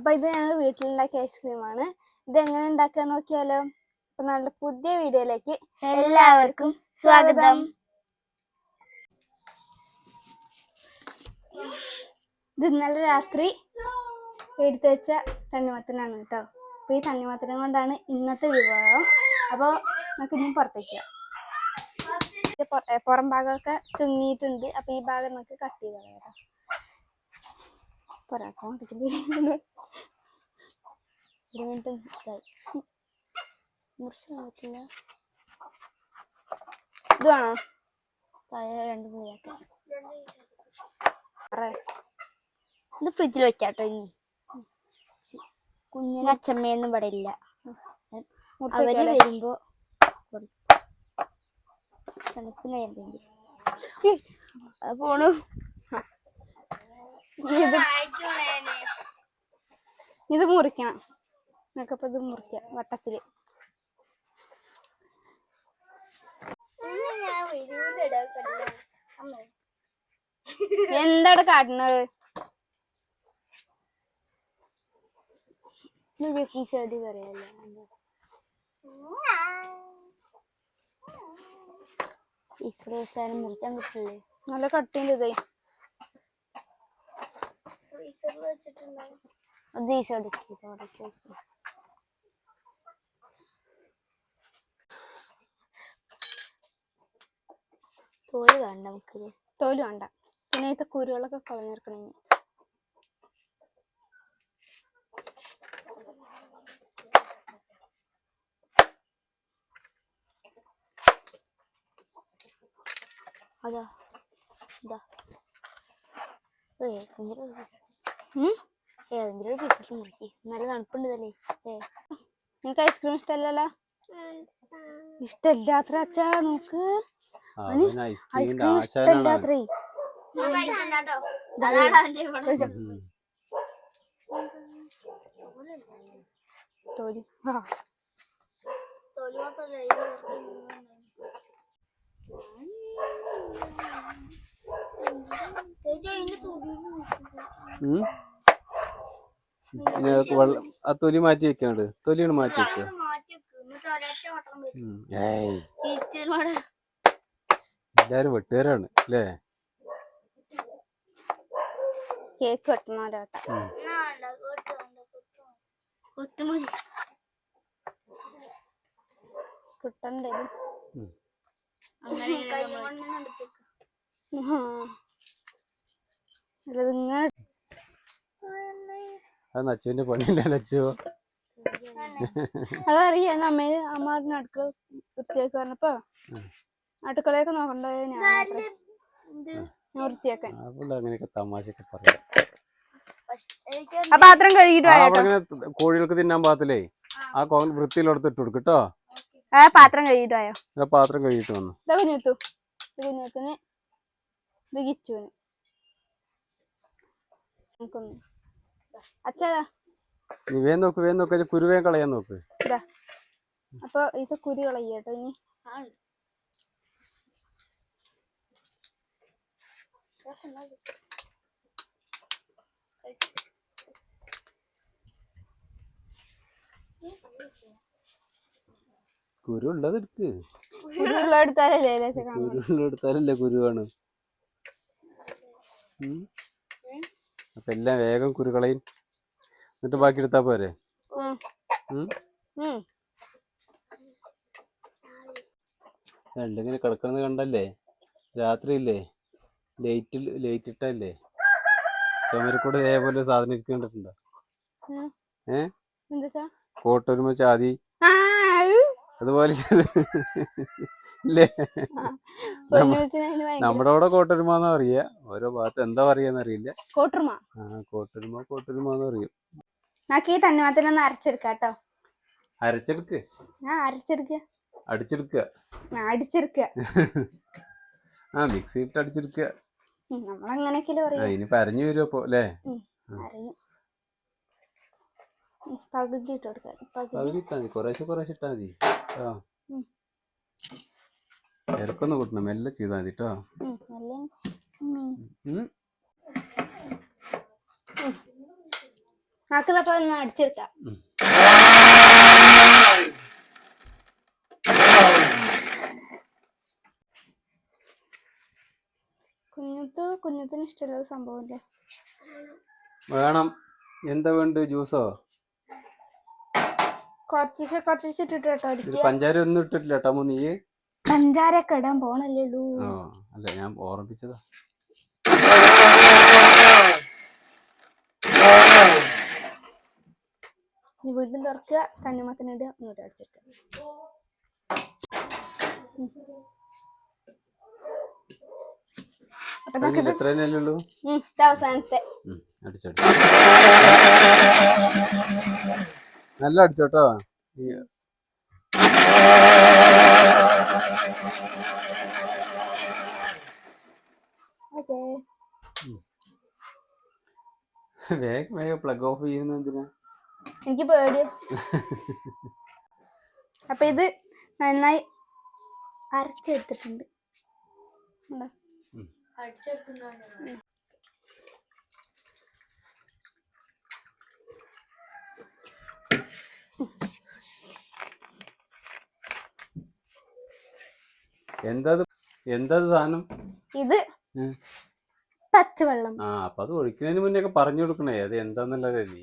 അപ്പൊ ഇത് ഞങ്ങൾ വീട്ടിലുണ്ടാക്കിയ ഐസ്ക്രീമാണ് ഇത് എങ്ങനെ ഉണ്ടാക്കാൻ നോക്കിയാലോ. അപ്പൊ നല്ല പുതിയ വീഡിയോയിലേക്ക് എല്ലാവർക്കും സ്വാഗതം. ഇത് ഇന്നലെ രാത്രി എടുത്തു വെച്ച തണ്ണിമത്തനാണ് കേട്ടോ. അപ്പൊ ഈ തണ്ണിമത്തനം കൊണ്ടാണ് ഇന്നത്തെ വിഭവം. അപ്പോൾ നമുക്ക് ഇനി പുറത്തേക്ക് പുറം ഭാഗമൊക്കെ ചുങ്ങിയിട്ടുണ്ട് അപ്പൊ ഈ ഭാഗം നമുക്ക് കട്ട് ചെയ്ത് കളയാം കേട്ടോ. മിനിറ്റ് ഇതായി. മുറിച്ചാൻ പറ്റില്ല ഇത് വേണോ താഴെ രണ്ട് പറ ഇത് ഫ്രിഡ്ജിൽ വെക്കാട്ടോ ഇനി. കുഞ്ഞിന് അച്ഛമ്മയൊന്നും ഇവിടെ ഇല്ല. അവർ? വരുമ്പോ കൊടു- തണുപ്പിന് എന്തെങ്കിലും പോണു. ഇത് മുറിക്കണം. നമുക്കപ്പോ ഇത് മുറിക്കാം വട്ടത്തിൽ. എന്താണ് കാട്ടുന്നത് ഈ സൈഡ് പറയാല്ലേ? മുറിക്കാൻ പറ്റില്ലേ? നല്ല കട്ടിന്റെ ഇതേ. അത് ഈ തോൽ വേണ്ട നമുക്ക് തോൽ വേണ്ട. പിന്നെ ഇതിന്റെ കുരുകളൊക്കെ കളഞ്ഞെടുക്കണം ഇനി. അതാ. ഇതാ. ഏതെങ്കിലും ഒരു? ഏതെങ്കിലും പീസിട്ട് മുറിക്ക്. നല്ല തണുപ്പുണ്ട് ഏ. നിനക്ക് ഐസ്ക്രീം ഇഷ്ടമല്ലല്ലോ ഇഷ്ടല്ലാത്ര അച്ഛാ നോക്ക്. ഐസ്ക്രീമിന്റെ ഐസ്ക്രീം ആശാനാണ് വെള്ളം ആ തൊലി മാറ്റി വെക്കാണ്ട്. തൊലിയാണ് മാറ്റി വെച്ചത്. ഏയ്. എല്ലാരും വെട്ടുകാരാണ് അല്ലേ? കേക്ക് വെട്ടണം ഒരാട്ട ഉം. കൊത്തുമതി. കിട്ടണ്ടേ? അത് നച്ചുവിന്റെ പണിയല്ലേ നച്ചു? അതറിയാം അമ്മ അമ്മാറിന് അടുക്കള വൃത്തിയാക്കി പറഞ്ഞപ്പോ. അടുക്കളയൊക്കെ നോക്കണ്ടത് ഞാൻ വൃത്തിയാക്കാൻ. അങ്ങനെയൊക്കെ തമാശയൊക്കെ പറയാം. ആ പാത്രം കഴുകിട്ട് കോഴികൾക്ക് തിന്നാൻ പാത്തില്ലേ ആ. കോൺ വൃത്തിയിലോടത്ത് ഇട്ട് കൊടുക്കട്ടോ. കേട്ടോ ആ പാത്രം കഴുകിട്ട് ആയോ പാത്രം കഴുകിട്ട് വന്നു. ഇതൊക്കെ ഇത് ഇത് അച്ഛാ നീ നോക്ക് കുരുവേം കളയാൻ നോക്ക്. അപ്പൊ ഇത് കുരു കളയട്ടോ ഇനി. കുരു ഉള്ളത് എടുക്ക് കുരുള്ളെടുത്താലല്ലേ കുരുവാണ്. അപ്പൊ എല്ലാം വേഗം കുരുക്കളയും കളയും എന്നിട്ട് ബാക്കി എടുത്താ പോരെ. രണ്ടിങ്ങനെ കിടക്കുന്നത് കണ്ടല്ലേ? രാത്രിയില്ലേ? ലൈറ്റിൽ ലൈറ്റ് ഇട്ടല്ലേ? ചുമരക്കൂടെ ഇതേപോലെ സാധനം ഇരിക്കും കണ്ടിട്ടുണ്ടോ. ഏ? കോട്ടൊരുമ ചാതി. ആ അതുപോലെ ഇല്ലേ? നമ്മുടെ അവിടെ കോട്ടൊരുമാന്ന് പറയാ. ഓരോ ഭാഗത്ത് എന്താ പറയാന്ന് അറിയില്ല. കോട്ടൊരുമ ആ കോട്ടൊരുമ എന്ന് പറയും. നാക്കി ഈ തണ്ണിമത്തനൊന്ന് അരച്ചെടുക്കാം. കേട്ടോ അരച്ചെടുക്ക്. ഞാൻ അരച്ചെടുക്കുക അടിച്ചെടുക്കുക ഞാൻ അടിച്ചെടുക്കുക ആ മിക്സി ഇട്ട് അടിച്ചെടുക്കുക നമ്മളങ്ങനെയൊക്കെയല്ലേ ആ പറയും ഇനി പറഞ്ഞു വരും അപ്പൊ അല്ലേ? അറിയും ഉം, പകുതി ഇട്ട് കൊടുക്കാം പകുതി. പകുതി ഇട്ടാ മതി കുറേശ്ശെ കുറേശ്ശെ ഇട്ടാ മതി. ആ. ഉം. ഇറക്കൊന്ന് കൂട്ടണം മെല്ലെ ചെയ്താൽ മതി കേട്ടോ അടിച്ചെടുക്കാം കുഞ്ഞുത്ത് കുഞ്ഞുത്തിന് ഇഷ്ടമുള്ള സംഭവമില്ലേ? വേണം. എന്താ വേണ്ട ജ്യൂസോ? കുറച്ച് കുറച്ച് ഇട്ടിട്ട് കേട്ടോ ഇതിൽ പഞ്ചാര ഒന്നും ഇട്ടിട്ടില്ല കേട്ടോ നീ? പഞ്ചാരൊക്കെ ഇടാൻ പോണല്ലേ ഉള്ളൂ. അല്ല ഞാൻ ഓർമ്മിപ്പിച്ചതാ. ഇനി വീണ്ടും തുറക്കുക തണ്ണിമത്തനിടുക ഒന്നുകൂടെ അടിച്ചെടുക്കുക അപ്പൊ കഴിഞ്ഞില്ല എത്ര തന്നെ ഉള്ളൂ ഉം, ഇത് അവസാനത്തെ നല്ല അടിച്ചോട്ടോ വേഗം വേഗം പ്ലഗ് ഓഫ് ചെയ്യുന്ന എന്തിനാ എനിക്ക് പേടി അപ്പൊ ഇത് നന്നായി അരച്ചെടുത്തിട്ടുണ്ട്? എന്താ ഇത്? എന്താ എന്തത് സാധനം? ഇത് പച്ചവെള്ളം ആ അപ്പൊ അത് ഒഴിക്കുന്നതിന് മുന്നേ ഒക്കെ പറഞ്ഞു കൊടുക്കണേ. അത് എന്താന്നല്ലേ നീ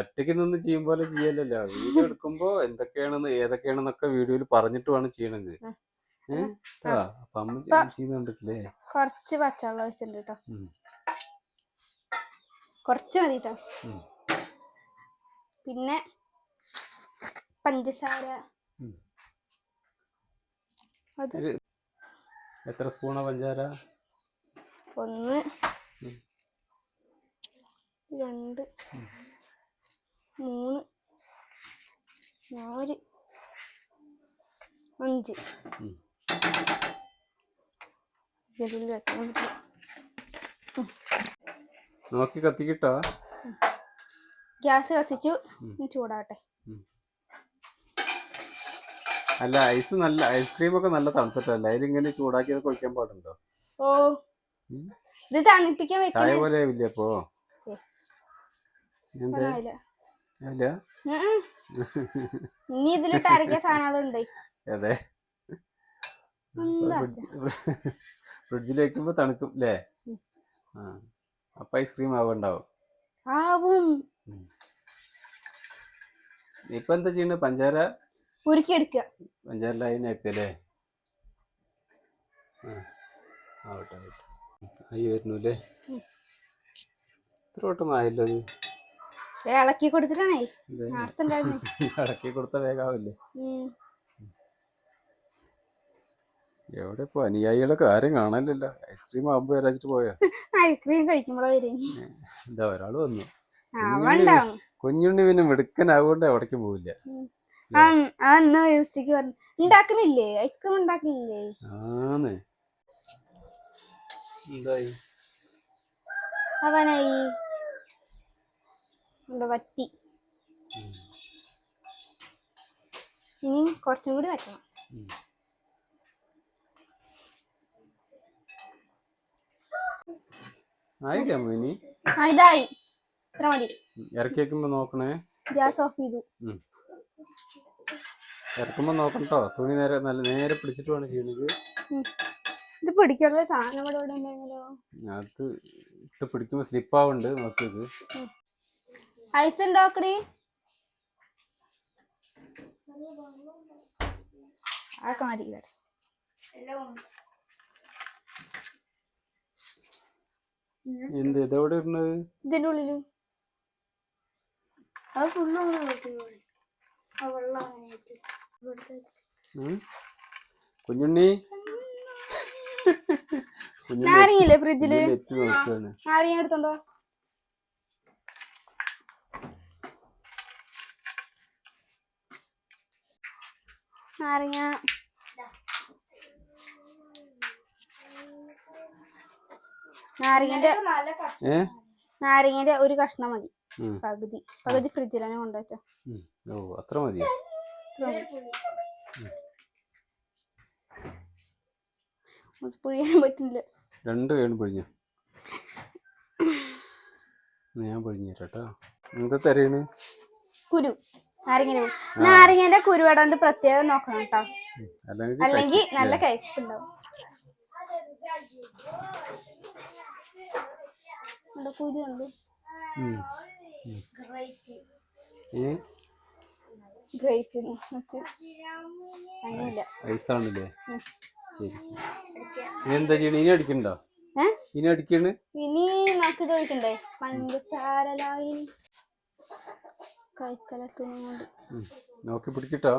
ഒറ്റയ്ക്ക് നിന്ന് ചെയ്യുമ്പോലെ ചെയ്യലല്ലോ വീഡിയോ എടുക്കുമ്പോ എന്തൊക്കെയാണെന്ന് ഏതൊക്കെയാണെന്നൊക്കെ വീഡിയോയിൽ പറഞ്ഞിട്ട് വേണം ചെയ്യണത് കുറച്ച് പച്ചവെള്ളം ഒഴിച്ചിട്ടുണ്ട് കേട്ടോ കൊറച്ച് മതി കേട്ടോ പിന്നെ പഞ്ചസാര. എത്ര സ്പൂണാ പഞ്ചസാര? ഒന്ന്. രണ്ട് മൂന്ന് നാല് അഞ്ച്. നോക്കി കത്തിക്കിട്ടോ? ഗ്യാസ് കത്തിച്ചു. ചൂടാവട്ടെ. അല്ല ഐസ് നല്ല ഐസ്ക്രീം ഒക്കെ നല്ല തണുത്തിട്ടല്ല? അതിലിങ്ങനെ ചൂടാക്കിയത് കുഴിക്കാൻ പാടുണ്ടോ? ഓ. ഇത് തണുപ്പിക്കാൻ ചായ പോലെ ആവില്ലേ അപ്പോ ഒന്നുമായില്ല. അല്ല. ഇനി ഇതിലിട്ട് അരക്കിയ സാധനങ്ങളുണ്ട് അതെ. ഫ്രിഡ്ജിൽ വെക്കുമ്പോ തണുക്കും അല്ലേ ആ. അപ്പൊ ഐസ്ക്രീം ആവുണ്ടാവും. ആവും. ഇപ്പൊ എന്താ ചെയ്യണ്ട പഞ്ചാര? ഉരുക്കിയെടുക്കുക പഞ്ചാര ലൈൻ ആക്കല്ലേ ആവട്ടെ ആവട്ടെ. ആയി വരുന്നു അല്ലേ ഉം. ഇത്ര വട്ടം ആയല്ലോ അത്? ഇളക്കി കൊടുത്തിട്ടാണേ. ഇളക്കി കൊടുത്ത വേഗാവില്ലേ. എവിടെ ഇപ്പൊ അനുയായികളൊക്കെ കാര്യം കാണാനില്ലല്ലോ. ഐസ്ക്രീം ആവുമ്പോ വരാച്ചിട്ട് പോയോ? ഐസ്ക്രീം കഴിക്കുമ്പോഴാ വരും. എന്താ ഒരാൾ വന്നു. കുഞ്ഞുണ്ണി പിന്നെ മിടുക്കനാവുകൊണ്ട് എവിടേക്കും പോവില്ല. ഉണ്ടാക്കുന്നില്ലേ ഐസ്ക്രീം ഉണ്ടാക്കുന്നില്ലേ ആന്ന്. എന്തായി? അവനായി. ഇവിടെ വറ്റി. ഇനി കുറച്ചും കൂടി വെക്കണം ആയില്ലേ മോനി ഹായ് ഇതായി. ഇത്ര മതി. ഇറക്കി വെക്കുമ്പോ നോക്കണേ. ഗ്യാസ് ഓഫ് ചെയ്തു. ഇറക്കുമ്പോ നോക്കട്ടോ തുണി നേരെ നല്ല നേരെ പിടിച്ചിട്ട് വേണം ചെയ്യുന്നത്. ഇത് പിടിക്കാനുള്ള സാധനം ഇവിടെ ഇവിടെ ഉണ്ടെങ്കിലോ? അത് ഇട്ട് പിടിക്കുമ്പോ സ്ലിപ്പ് ആവുന്നുണ്ട് നോക്കിയത് ഐസ് ഉണ്ടാക്കടി ആക്കാൻ മതി ഇവിടെ. എന്ത്? ഇതെവിടെ ഇടുന്നത്? ഇതിന്റെ ഉള്ളിൽ. അത് ഫുള്ള്? കുഞ്ഞുണ്ണി? നാരങ്ങയില്ലേ ഫ്രിഡ്ജിൽ നാരങ്ങ എടുത്തോണ്ടോ നാരങ്ങ നാരങ്ങന്റെ ഏ? നാരങ്ങന്റെ ഒരു കഷ്ണം മതി. പകുതി. പകുതി ഫ്രിഡ്ജിൽ തന്നെ കൊണ്ടുവച്ചോ. ഓ അത്ര പുഴിയാൻ പറ്റില്ല. രണ്ട് പൊഴിഞ്ഞു. ഞാൻ പൊഴിഞ്ഞു തരാം കേട്ടോ. എന്താ തരേണ്? കുരു. നാരങ്ങ നാരങ്ങന്റെ കുരുവടണ്ട് പ്രത്യേകം നോക്കണം കേട്ടോ. അല്ലെങ്കിൽ നല്ല കയ്പ്പ് ഉണ്ടാവും ഇവിടെ കുരു ഉണ്ട്. ഗ്രേറ്റ് അങ്ങനെയില്ല ഐസാണല്ലേ ഉം. ശരി ശരി. ഇനി എന്താ ചെയ്യണ? ഇനി അടിക്കണ്ടോ? ഇനി അടിക്കണ്? ഇനി നമുക്ക് ചോദിക്കണ്ടേ പഞ്ചസാര ലായി നോക്കി പിടിക്കട്ടോ.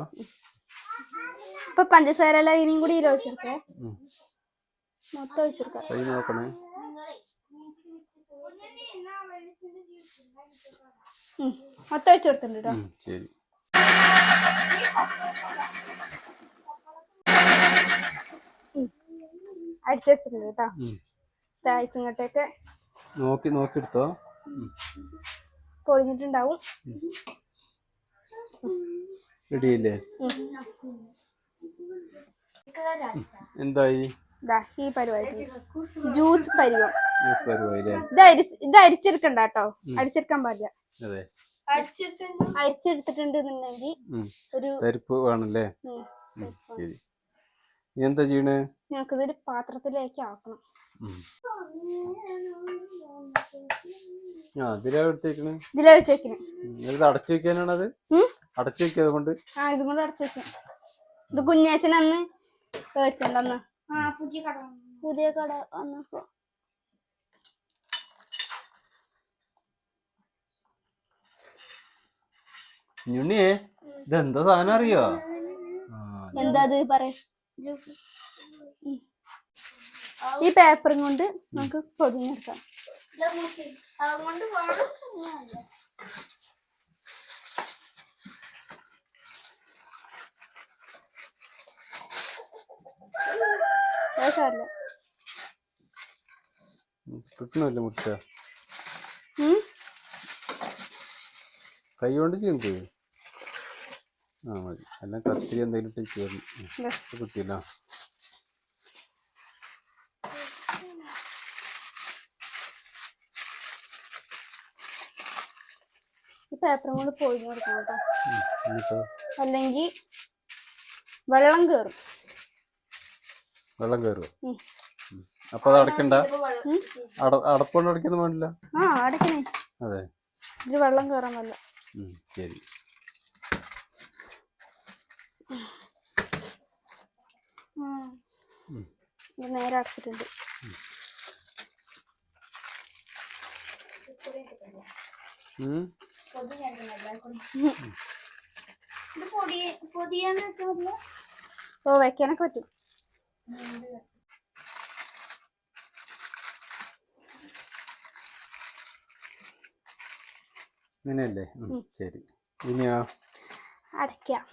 ഇപ്പൊ പഞ്ചസാര ലൈനും കൂടി ഇതിൽ ഒഴിച്ചെടുക്കേ മൊത്തം ഒഴിച്ചെടുക്കാം. നോക്കണേ. മൊത്തം ഒഴിച്ചു കൊടുത്തിട്ടുണ്ട് കേട്ടോ ഉം, ശരി. അടിച്ചു വെച്ചിട്ടുണ്ട് കേട്ടോ ഉം. താഴ്ച ഇങ്ങോട്ടേക്ക് നോക്കി നോക്കി എടുത്തോ. പൊളിഞ്ഞിട്ടുണ്ടാവും. റെഡിയല്ലേ. എന്തായി? ഈ പരിപാടി. ജ്യൂസ് പരിവം. ജ്യൂസ് പരിപാടിയില്ലേ ഇത് അരി ഇത് അരിച്ചെടുക്കണ്ട കേട്ടോ അരിച്ചെടുക്കാൻ പാടില്ല. അതെ. അരിച്ചെടുത്തിട്ടുണ്ടെന്നുണ്ടെങ്കിൽ. ഒരു തരിപ്പ് വേണല്ലേ? ശരി. എന്താ ചെയ്യണേ? പാത്രത്തിലേക്ക് ആക്കണം. അടച്ചു വെക്കാനാണത്? അടച്ചു വെക്കാതെ കൊണ്ട് ആ ഇതുകൊണ്ട് അടച്ചു വെക്കാം. ഇത് മേടിച്ചിട്ടുണ്ടെന്ന് പുതിയ കട വന്നപ്പോ. ഞുണ്ണിയേ ഇതെന്താ സാധനം അറിയോ? എന്താ അത് പറയ. ഈ പേപ്പറും കൊണ്ട് നമുക്ക് പൊതിഞ്ഞെടുക്കാം കിട്ടണമല്ലോ മുട്ട? കൈ കൊണ്ട് ചെയ്യുന്നത്? ആ മതി. എല്ലാം കത്തിരി എന്തെങ്കിലും ഇട്ട് ചേർന്ന്. കിട്ടിയില്ല ഈ പേപ്പറും കൊടുക്കണം കേട്ടോ. ഉം, എന്നിട്ടോ? അല്ലെങ്കിൽ വെള്ളം കയറും വെള്ളം കയറും അപ്പൊ അത് അടക്കണ്ട അട അടപ്പുകൊണ്ട് അടയ്ക്കുന്ന വേണ്ടില്ല? ആ അടക്കണേ അതെ. ഇതിൽ വെള്ളം കയറാൻ വല്ല ശരി. നേരെ അടച്ചിട്ടുണ്ട്. ഓ വെക്കാനൊക്കെ പറ്റും. ഉം. ശരി. ഇനിയോ? അടയ്ക്കാം.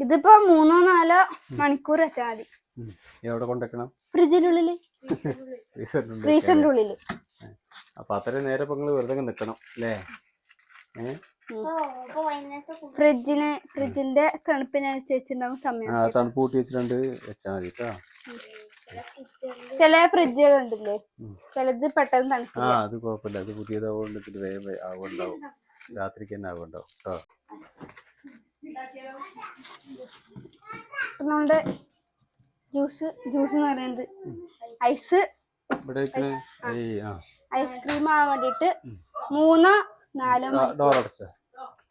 ഇതിപ്പോ മൂന്നോ നാലോ മണിക്കൂർ വെച്ചാൽ മതി. എവിടെ കൊണ്ടുവെക്കണം ഫ്രിഡ്ജിനുള്ളിൽ. ഫ്രീസറിന്റെ ഉള്ളിൽ അപ്പൊ അത്രയും നേരം ഇപ്പൊ നിങ്ങൾ വെറുതെ നിക്കണം അല്ലേ? ഫ്രിഡ്ജിന് ഫ്രിഡ്ജിന്റെ തണുപ്പിനനുസരിച്ചുണ്ടാവും സമയം. ആ തണുപ്പ് കൂട്ടി വെച്ചിട്ടുണ്ട്. വെച്ചാൽ മതി കേട്ടോ ചില ഫ്രിഡ്ജുകൾ ഉണ്ടല്ലേ ചിലത് പെട്ടെന്ന് ആ അത് കുഴപ്പമില്ല. അത് പുതിയതാവുകൊണ്ട് വേഗം ആവുണ്ടാവും രാത്രിക്ക് തന്നെ ആവുണ്ടാവും കേട്ടോ നമ്മുടെ ജ്യൂസ് ജ്യൂസ് എന്ന് പറയുന്നത് ഐസ്. ഐസ്ക്രീം ആവാൻ വേണ്ടിട്ട്. മൂന്നോ നാലോ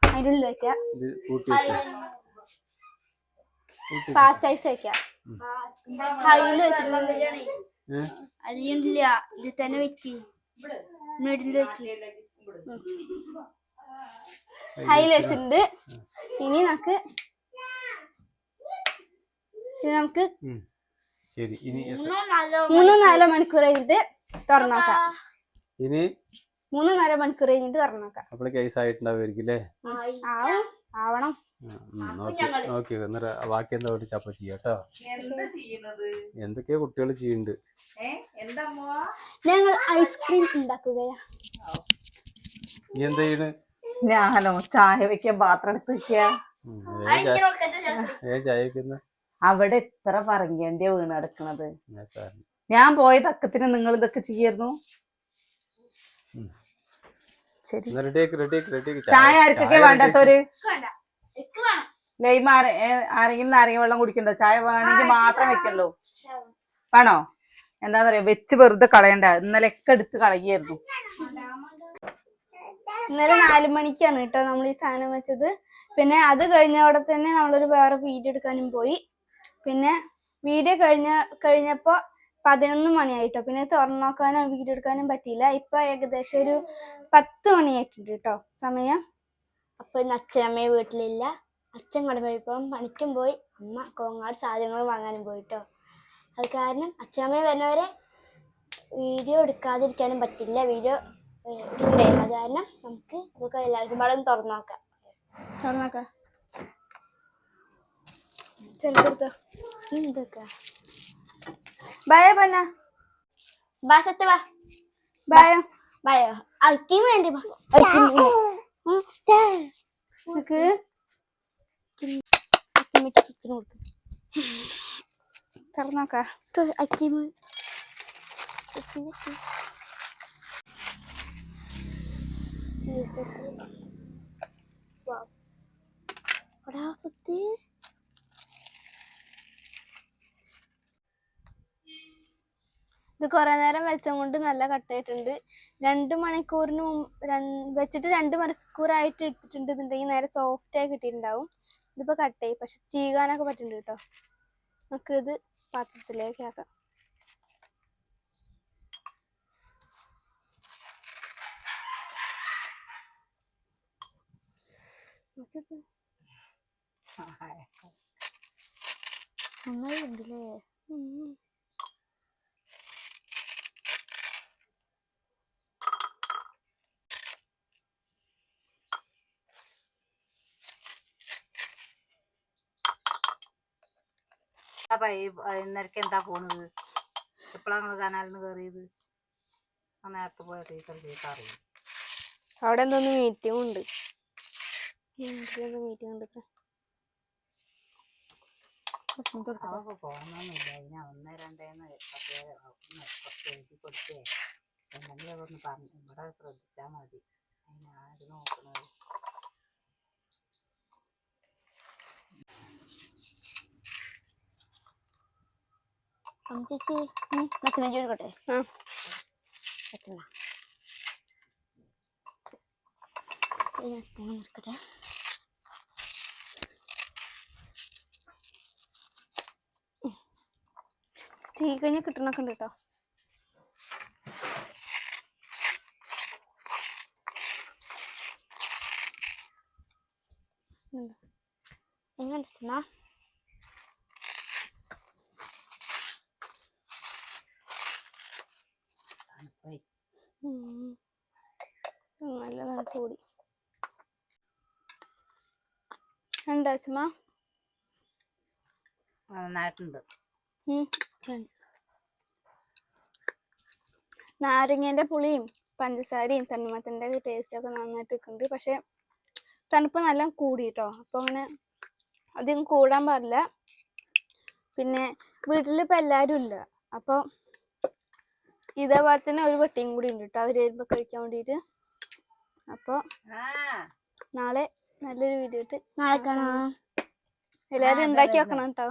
അതിന്റെ ഉള്ളിൽ വെക്കാം ഫാസ്റ്റ് ഐസ് വെക്കാം. ഹൈയിൽ വെച്ചിട്ടുണ്ടെങ്കിൽ ഇത് തന്നെ വെക്ക്. മിഡിൽ വെക്ക്. ഹൈയിൽ ഉണ്ട് ഇനി നമുക്ക് ഇനി നമുക്ക് ശരി ഇനി മൂന്നോ നാലോ മണിക്കൂർ. കഴിഞ്ഞിട്ട് തുറന്നോക്കാം. ഇനി? മൂന്നോ നാലോ മണിക്കൂർ കഴിഞ്ഞിട്ട് തുറന്നോക്കാം. അപ്പോൾ കേസ് ആയിട്ടുണ്ടാവുമായിരിക്കും അല്ലേ? ആവും ആവണം. നോക്കി എന്നിട്ട് ബാക്കി എന്താ ഒരു ചപ്പ ചെയ്യാം എന്തൊക്കെയാ എന്തൊക്കെയോ കുട്ടികൾ ചെയ്യുന്നുണ്ട്. ഞങ്ങൾ ഐസ്ക്രീം ഉണ്ടാക്കുകയാ. നീ എന്താ ചെയ്യണ്? ഞാനോ ചായ വെക്കാൻ പാത്രം എടുത്ത് വെക്കുക അവിടെ എത്ര പറങ്കേണ്ടിയ വീണ് കിടക്കണത്. ഞാൻ പോയ തക്കത്തിന് നിങ്ങൾ ഇതൊക്കെ ചെയ്യായിരുന്നു? ചായ ആർക്കൊക്കെ വേണ്ടാത്തൊരു ലൈമ ആരെങ്കിലും നാരങ്ങ വെള്ളം കുടിക്കണ്ടോ? ചായ വേണമെങ്കിൽ മാത്രം വെക്കുള്ളൂ. വേണോ? എന്താ പറയാ വെച്ച് വെറുതെ കളയണ്ട. ഇന്നലെയൊക്കെ എടുത്ത് കളയായിരുന്നു ഇന്നലെ നാല് മണിക്കാണ് കേട്ടോ നമ്മൾ ഈ സാധനം വെച്ചത്. പിന്നെ അത് കഴിഞ്ഞവിടെ തന്നെ നമ്മളൊരു വേറെ വീഡിയോ എടുക്കാനും പോയി. പിന്നെ വീഡിയോ കഴിഞ്ഞ കഴിഞ്ഞപ്പോൾ പതിനൊന്ന് മണിയായിട്ടോ. പിന്നെ തുറന്നു നോക്കാനോ വീഡിയോ എടുക്കാനും പറ്റിയില്ല. ഇപ്പൊ ഏകദേശം ഒരു പത്ത് മണിയായിട്ടുണ്ട് കേട്ടോ സമയം. അപ്പൊ ഇന്ന് അച്ഛനമ്മയെ വീട്ടിലില്ല. അച്ഛൻ കടമഴിപ്പോഴും പണിക്കും പോയി. അമ്മ കോങ്ങാട് സാധനങ്ങൾ വാങ്ങാനും പോയിട്ടോ അത് കാരണം അച്ഛനമ്മയെ വരുന്നവരെ വീഡിയോ എടുക്കാതിരിക്കാനും പറ്റില്ല. വീഡിയോ ഇടണ്ടേ അത് കാരണം നമുക്ക് ഇതൊക്കെ എല്ലാവർക്കും പാടെ ഒന്ന് തുറന്നു നോക്കാം. തുറന്നു നോക്കാം. എന്തൊക്കെ? ബയ പന്ന? ബാ സത്യ ബാ. ബയ? ബായോ. അയക്കും വേണ്ടി ബാ. അയക്കും ഉം, ഛേ. നിനക്ക് അച്ഛൻ വെച്ച് ചിക്കൻ കൊടുക്കും What else is there? ഇത് കുറെ നേരം വെച്ചുകൊണ്ട് നല്ല കട്ടായിട്ടുണ്ട് രണ്ട് മണിക്കൂറിന് വെച്ചിട്ട് രണ്ട് മണിക്കൂറായിട്ട് എടുത്തിട്ടുണ്ട്. എന്നുണ്ടെങ്കിൽ നേരെ സോഫ്റ്റ് ആയി കിട്ടിയിട്ടുണ്ടാവും. ഇതിപ്പോ കട്ടായി പക്ഷെ ചീകാനൊക്കെ പറ്റുന്നുണ്ട് കേട്ടോ. നമുക്ക് ഇത് പാത്രത്തിലേക്ക് ആക്കാം നോക്കിയത് നന്നായി ഉണ്ടല്ലേ എന്താ പോണത് എപ്പോഴാണ് നിങ്ങൾ കയറിയത് നേരത്തെ അവിടെ എന്തോന്ന് മീറ്റിംഗ് ഉണ്ട്. കുറച്ചും കൂടി കൊടുക്കട്ടെ. അവൾക്ക് പോകണമെന്നില്ല അതിന് ഒന്ന് രണ്ടേന്ന് പത്ത് കുറച്ച് എഴുതി കൊടുത്തേ. എന്തെങ്കിലും ഒന്ന് പറഞ്ഞു ഇവിടെ ശ്രദ്ധിച്ചാൽ മതി. അതിന് ആര് നോക്കണത്? ചേച്ചി അച്ഛനെ ചോദിക്കട്ടെ ആ. അച്ഛന ഞാൻ സ്പൂൺ എടുക്കട്ടെ. തീ കഴിഞ്ഞ് കിട്ടണൊക്കെ ഉണ്ട് കേട്ടോ എങ്ങനെ അച്ഛനാ നല്ല തണുപ്പ് കൂടി. ഉണ്ടാച്ചമ്മ നന്നായിട്ടുണ്ട്. നാരങ്ങേന്റെ പുളിയും പഞ്ചസാരയും തണ്ണിമത്തന്റെ ടേസ്റ്റ് ഒക്കെ നന്നായിട്ട് നിൽക്കുന്നുണ്ട് പക്ഷെ തണുപ്പ് നല്ല കൂടി അപ്പൊ അപ്പോൾ അങ്ങനെ അധികം കൂടാൻ പാടില്ല. പിന്നെ വീട്ടിലിപ്പോൾ എല്ലാവരും ഇല്ല. അപ്പോൾ ഇതേപോലെ തന്നെ ഒരു വെട്ടിയും കൂടി ഉണ്ട് കേട്ടോ അവർ വരുമ്പോൾ കഴിക്കാൻ വേണ്ടിയിട്ട്. അപ്പോൾ ആ. നാളെ നല്ലൊരു വീഡിയോ ഇട്ട് നാളെ കാണാം. എല്ലാവരും ഉണ്ടാക്കി വെക്കണം കേട്ടോ